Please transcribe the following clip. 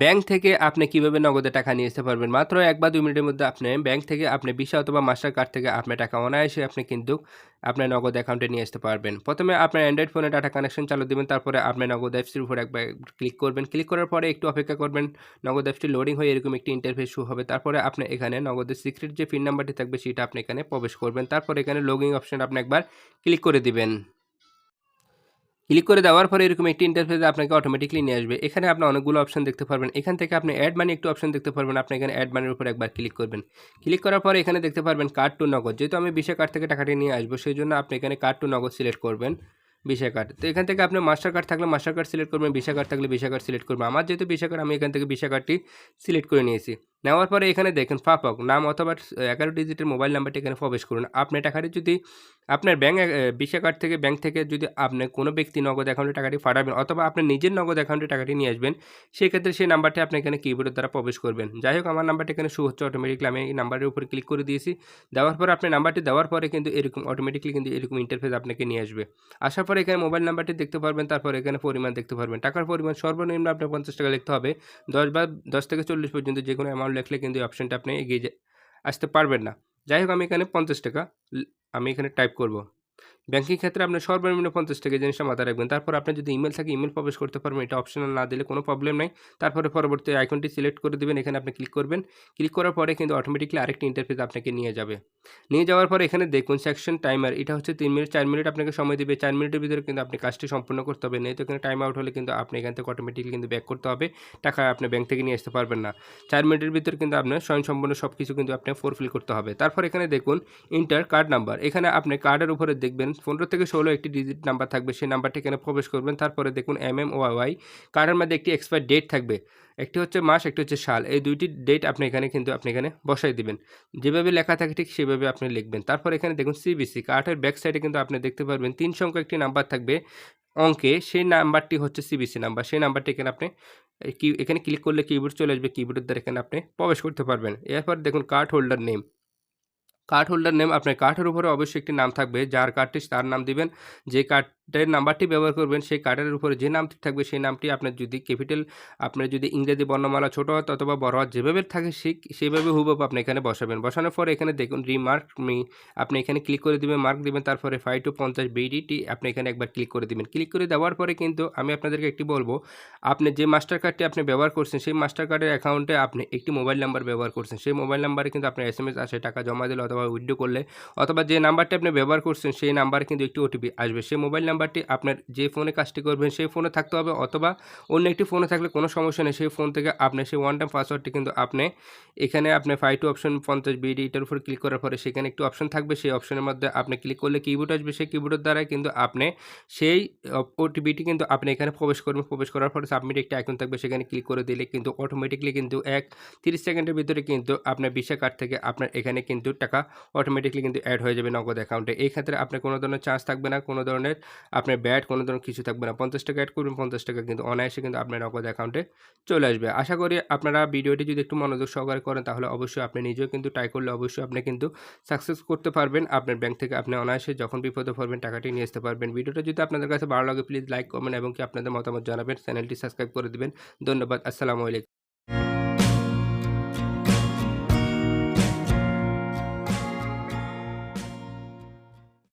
Bank থেকে আপনি কীভাবে নগদে টাকা নিয়ে আসতে পারবেন? মাত্র এক বা দুই মিনিটের মধ্যে আপনি ব্যাংক থেকে আপনি ভিসা অথবা মাস্টার কার্ড থেকে আপনি টাকা অনায়াসে আপনি কিন্তু আপনার নগদ অ্যাকাউন্টে নিয়ে আসতে পারবেন। প্রথমে আপনার অ্যান্ড্রয়েড ফোনে ডাটা কানেকশন চালু দেবেন, তারপরে আপনি নগদ অ্যাপসটির উপর একবার ক্লিক করবেন। ক্লিক করার পরে একটু অপেক্ষা করবেন, নগদ অ্যাপসটি লোডিং হয়ে এরকম একটি ইন্টারফেস শু হবে। তারপরে আপনি এখানে নগদের সিক্রেট যে পিন নাম্বারটি থাকবে, সেটা আপনি এখানে প্রবেশ করবেন। তারপরে এখানে লগিং অপশন আপনি একবার ক্লিক করে দিবেন। ক্লিক করে দেওয়ার পরে এরকম একটি ইন্টারফেস আপনাকে অটোমেটিকলি নিয়ে আসবে। এখানে আপনি অনেকগুলো অপশন দেখতে পারবেন। এখান থেকে আপনি অ্যাড মানি একটু অপশন দেখতে পারবেন। আপনি এখানে অ্যাড মানির উপর একবার ক্লিক করবেন। ক্লিক করার পরে এখানে দেখতে পারবেন কার্ড টু নগদ। যেহেতু আমি বিশা কার্ড থেকে টাকাটি নিয়ে আসব সেই জন্য আপনি এখানে কার্ড টু নগদ সিলেক্ট করবেন ভিসা কার্ড তো এখান থেকে আপনি মাস্টার কার্ড থাকলে মাস্টার কার্ড সিলেক্ট করবেন ভিসা কার্ড থাকলে ভিসা কার্ড সিলেক্ট করবেন। আমার যেহেতু ভিসা কার্ড আমি এখান থেকে ভিসা কার্ডটি সিলেক্ট করে নিয়েছি। নেওয়ার পরে এখানে দেখেন ফাপক নাম অথবা এগারো ডিজিটের মোবাইল নাম্বারটি এখানে প্রবেশ করুন। আপনি টাকাটি যদি আপনার ব্যাঙ্ক ভিসা কার্ড থেকে ব্যাংক থেকে যদি আপনি কোনো ব্যক্তি নগদ অ্যাকাউন্টে টাকাটি পাঠাবেন অথবা আপনি নিজের নগদ অ্যাকাউন্টে টাকাটি নিয়ে আসবেন, সেক্ষেত্রে সেই নাম্বারটি আপনি এখানে কিবোর্ডের দ্বারা প্রবেশ করবেন। যাই হোক, আমার নাম্বারটি এখানে শু হচ্ছে অটোমেটিকলি আমি এই নাম্বারের উপরে ক্লিক করে দিয়েছি। দেওয়ার পরে আপনি নাম্বারটি দেওয়ার পরে কিন্তু এরকম অটোমেটিকলি কিন্তু এরকম ইন্টারফেস আপনাকে নিয়ে আসবে। আসার পরে এখানে মোবাইল নাম্বারটি দেখতে পারবেন, তারপর এখানে পরিমাণ দেখতে পারবেন। টাকার পরিমাণ সর্বনিম্ন আপনার পঞ্চাশ টাকা লিখতে হবে। দশ বা, দশ থেকে চল্লিশ পর্যন্ত যে কোনো অ্যামাউন্ট লিখলে কিন্তু এই অপশনটা আপনি এগিয়ে আসতে পারবেন না। যাই হোক, আমি এখানে পঞ্চাশ টাকা আমি এখানে টাইপ করব। ব্যাঙ্কিং ক্ষেত্রে আপনার সর্বনিম্ন পঞ্চাশ টাকা জিনিসটা মাথায় রাখবেন। তারপর আপনি যদি ইমেল থাকে ইমেল প্রবেশ করতে পারবেন, এটা অপশনাল না দিলে কোনো প্রবলেম নাই। তারপরে পরবর্তী আইকনটি সিলেক্ট করে দেবেন, এখানে আপনি ক্লিক করবেন। ক্লিক করার পরে কিন্তু অটোমেটিকলি আরেকটি ইন্টারফেস আপনাকে নিয়ে যাবে। নিয়ে যাওয়ার পরে এখানে দেখুন সেকশন টাইমার এটা হচ্ছে তিন মিনিট, চার মিনিট আপনাকে সময় দেবে। চার মিনিটের ভিতরে কিন্তু আপনি কাজটি সম্পূর্ণ করতে হবে। নেই তো এখানে টাইম আউট হলে কিন্তু আপনি এখান থেকে অটোমেটিকলি কিন্তু ব্যাক করতে হবে। টাকা আপনি ব্যাংক থেকে নিয়ে আসতে পারবেন না। চার মিনিটের ভিতরে কিন্তু আপনার স্বয়ং সম্পূর্ণ সব কিছু কিন্তু আপনি ফোরফিল করতে হবে। তারপর এখানে দেখুন ইন্টার কার্ড নাম্বার এখানে আপনি কার্ডের উপরে দেখবেন পনেরো থেকে ষোলো একটি ডিজিট নাম্বার থাকবে, সেই নাম্বারটি এখানে প্রবেশ করবেন। তারপরে দেখুন এম এম ওয়াই কার্ডের মধ্যে একটি এক্সপায়ার ডেট থাকবে। একটি হচ্ছে মাস, একটি হচ্ছে সাল। এই দুইটি ডেট আপনি এখানে কিন্তু আপনি এখানে বসাই দিবেন। যেভাবে লেখা থাকে ঠিক সেভাবে আপনি লিখবেন। তারপর এখানে দেখুন সিবিসি কার্ডের ব্যাক সাইডে কিন্তু আপনি দেখতে পারবেন তিন সংখ্যা একটি নাম্বার থাকবে অঙ্কে। সেই নাম্বারটি হচ্ছে সিবিসি নাম্বার সেই নাম্বারটি এখানে আপনি কি, এখানে ক্লিক করলে কিবোর্ড চলে আসবে। কিবোর্ডের দ্বারা এখানে আপনি প্রবেশ করতে পারবেন। এরপর দেখুন card holder name card holder name আপনার কার্ডের উপরে অবশ্যই একটি নাম থাকবে। যার কার্ডটি তার নাম দিবেন। যে কার্ডের নাম্বারটি ব্যবহার করবেন, সেই কার্ডের উপরে যে নামটি থাকবে, সেই নামটি আপনার যদি ক্যাপিটাল, আপনার যদি ইংরেজি বর্ণমালা ছোটো হাত অথবা বড় হাত যেভাবে থাকে সেই, সেইভাবে হুবহু আপনি এখানে বসাবেন। বসানোর পরে এখানে দেখুন রিমার্ক মি আপনি এখানে ক্লিক করে দিবেন মার্ক দিবেন, তারপরে ফাইভ টু পঞ্চাশ বিডিটি আপনি এখানে একবার ক্লিক করে দিবেন। ক্লিক করে দেওয়ার পরে কিন্তু আমি আপনাদেরকে একটি বলব, আপনি যে মাস্টার কার্ডটি আপনি ব্যবহার করছেন, সেই মাস্টার কার্ডের অ্যাকাউন্টে আপনি একটি মোবাইল নাম্বার ব্যবহার করছেন। সেই মোবাইল নাম্বারে কিন্তু আপনার এস এম এস আসে, টাকা জমা দিলে অথবা উইথড্রো করলে, অথবা যে নাম্বারটি আপনি ব্যবহার করছেন, সেই নাম্বারে কিন্তু একটি ওটিপি আসবে। সেই মোবাইল নাম্বারটি আপনার যে ফোনে কাজটি করবেন, সেই ফোনে থাকতে হবে অথবা অন্য একটি ফোনে থাকলে কোনো সমস্যা নেই। সেই ফোন থেকে আপনি সেই ওয়ান টাইম পাসওয়ার্ডটি কিন্তু আপনি এখানে আপনি ফাইভ টু অপশন পঞ্চাশ বিডি এটার উপর ক্লিক করার পরে সেখানে একটি অপশন থাকবে। সেই অপশনের মধ্যে আপনি ক্লিক করলে কিবোর্ড আসবে। সেই কিবোর্ডের দ্বারাই কিন্তু আপনি সেই ওটিপিটি কিন্তু আপনি এখানে প্রবেশ করবেন। প্রবেশ করার পরে সাবমিট একটি আইকন থাকবে। সেখানে ক্লিক করে দিলে কিন্তু অটোমেটিকলি কিন্তু এক তিরিশ সেকেন্ডের ভিতরে কিন্তু আপনার ভিসা কার্ড থেকে আপনার এখানে কিন্তু টাকা অটোমেটিকলি কিন্তু অ্যাড হয়ে যাবে নগদ অ্যাকাউন্টে এই ক্ষেত্রে আপনার কোনো ধরনের চার্জ থাকবে না। কোনো ধরনের আপনার ব্যাট কোনো ধরনের কিছু থাকবে না। পঞ্চাশ টাকা অ্যাড করবেন, পঞ্চাশ টাকা কিন্তু অনায়াসে কিন্তু আপনার নগদ অ্যাকাউন্টে চলে আসবে। আশা করি আপনারা ভিডিওটি যদি একটু মনোযোগ সহকারে করেন, তাহলে অবশ্যই আপনি নিজেও কিন্তু ট্রাই করলে অবশ্যই আপনি কিন্তু সাকসেস করতে পারবেন। আপনার ব্যাংক থেকে আপনি অনায়াসে যখন বিপদে পড়বেন, টাকাটি নিয়ে আসতে পারবেন। ভিডিওটা যদি আপনাদের কাছে ভালো লাগে প্লিজ লাইক করবেন এবং কি আপনাদের মতামত জানাবেন চ্যানেলটি সাবস্ক্রাইব করে দেবেন। ধন্যবাদ, আসসালামু আলাইকুম।